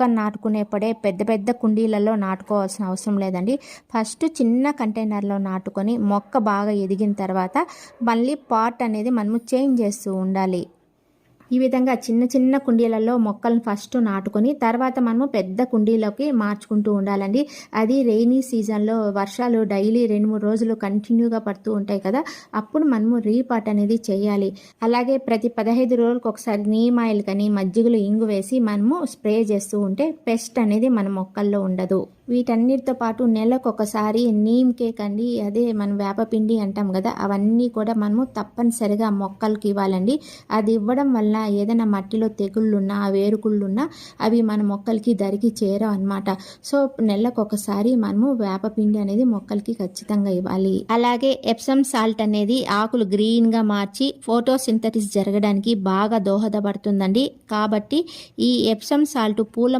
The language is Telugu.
మొక్కను నాటుకునేప్పుడే పెద్ద పెద్ద కుండీలలో నాటుకోవాల్సిన అవసరం లేదండి. ఫస్ట్ చిన్న కంటైనర్లో నాటుకొని మొక్క బాగా ఎదిగిన తర్వాత మళ్ళీ పాట్ అనేది మనము చేంజ్ చేస్తూ ఉండాలి. ఈ విధంగా చిన్న చిన్న కుండీలలో మొక్కలను ఫస్ట్ నాటుకొని తర్వాత మనము పెద్ద కుండీలోకి మార్చుకుంటూ ఉండాలండి. అది రెయినీ సీజన్లో వర్షాలు డైలీ రెండు మూడు రోజులు కంటిన్యూగా పడుతూ ఉంటాయి కదా అప్పుడు మనము రీపాట్ అనేది చేయాలి. అలాగే ప్రతి పదహైదు రోజులకు ఒకసారి నీమ్ ఆయిల్ కానీ మజ్జిగలు ఇంగు వేసి మనము స్ప్రే చేస్తూ ఉంటే పెస్ట్ అనేది మన మొక్కల్లో ఉండదు. వీటన్నిటితో పాటు నెలకు ఒకసారి నీమ్ కేక్ అండి అదే మనం వేపపిండి అంటాం కదా అవన్నీ కూడా మనము తప్పనిసరిగా మొక్కలకి ఇవ్వాలండి. అది ఇవ్వడం వల్ల ఏదైనా మట్టిలో తెగుళ్ళున్నా వేరుకుళ్ళున్నా అవి మన మొక్కలకి దరికి చేరవు అనమాట సో నెలకు ఒకసారి మనము వేపపిండి అనేది మొక్కలకి ఖచ్చితంగా ఇవ్వాలి. అలాగే ఎప్సమ్ సాల్ట్ అనేది ఆకులు గ్రీన్గా మార్చి ఫోటోసింథటిస్ జరగడానికి బాగా దోహదపడుతుందండి. కాబట్టి ఈ ఎప్సమ్ సాల్ట్ పూల